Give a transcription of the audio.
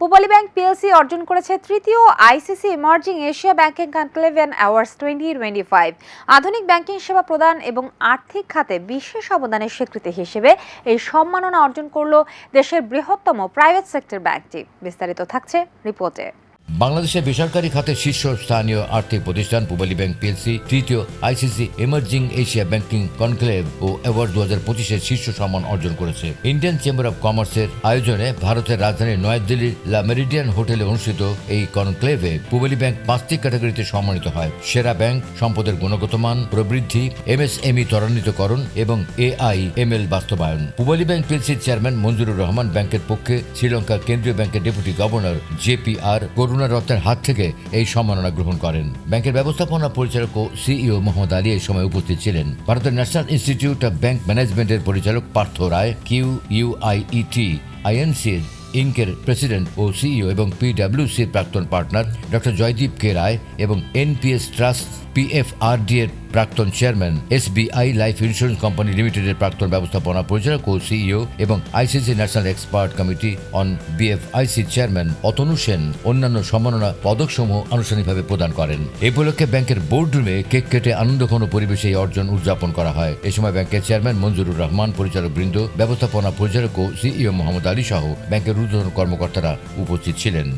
Pubali bank PLC অর্জন করেছে তৃতীয় ICC emerging Asia banking conclave and awards twenty twenty five. আধুনিক ব্যাংকিং সেবা প্রদান এবং আর্থিক খাতে বিশেষ অবদানের স্বীকৃতি হিসেবে এই সম্মাননা অর্জন করল দেশের বৃহত্তম প্রাইভেট সেক্টর ব্যাংকটি। বিস্তারিত থাকছে রিপোর্টে। বাংলাদেশের বেসরকারি খাতে শীর্ষস্থানীয় আর্থিক প্রতিষ্ঠান পূবালী ব্যাংক পিএলসি তৃতীয় ICC emerging Asia banking conclave ও অ্যাওয়ার্ড দু হাজার পঁচিশের শীর্ষ সম্মান অর্জন করেছে। ইন্ডিয়ান চেম্বার অব কমার্সের আয়োজনে ভারতের রাজধানী নয়াদিল্লির লা মেরিডিয়ান হোটেলে অনুষ্ঠিত এই কনক্লেভে পূবালী ব্যাংক পাঁচটি ক্যাটাগরিতে সম্মানিত হয়। সেরা ব্যাংক, সম্পদের গুণগত মান, প্রবৃদ্ধি এমএসএমই ত্বরান্বিতকরণ এবং এআই এমএল বাস্তবায়ন। পূবালী ব্যাংক পিএলসির চেয়ারম্যান মঞ্জুরুর রহমান ব্যাংকের পক্ষে শ্রীলঙ্কা কেন্দ্রীয় ব্যাংকের ডেপুটি গভর্নর জেপিআর করুণা রত্নের হাত থেকে এই সম্মাননা গ্রহণ করেন। ব্যাংকের ব্যবস্থাপনা পরিচালক ও সিইও মোহাম্মদ আলী এই সময় উপস্থিত ছিলেন। ভারতের ন্যাশনাল ইনস্টিটিউট অব ব্যাংক ম্যানেজমেন্টের পরিচালক পার্থ রায়, কিউ ইউআইইটি আইএনসির ইনকের প্রেসিডেন্ট ও সিইও এবং পিডব্লিউসির প্রাক্তন partner doctor Joydeep K Roy এবং এনপিএস ট্রাস্ট পিএফআরডি এর প্রাক্তন chairman SBI life insurance company লিমিটেডের প্রাক্তন ব্যবস্থাপনা পরিচালক ও সিইও এবং ICC national expert committee on BFSI chairman Atanu Sen অন্যান্য সম্মাননা পদকসমূহ আনুষ্ঠানিকভাবে প্রদান করেন। এই উপলক্ষে ব্যাংকের বোর্ডরুমে কেক কেটে আনন্দঘন পরিবেশে এই অর্জন উদযাপন করা হয়। এ সময় ব্যাংকের চেয়ারম্যান মঞ্জুরুর রহমান, পরিচালক বৃন্দ, ব্যবস্থাপনা পরিচালক ও সিইও মোহাম্মদ আলী সহ ব্যাংকের ঊর্ধ্বতন কর্মকর্তারা উপস্থিত ছিলেন।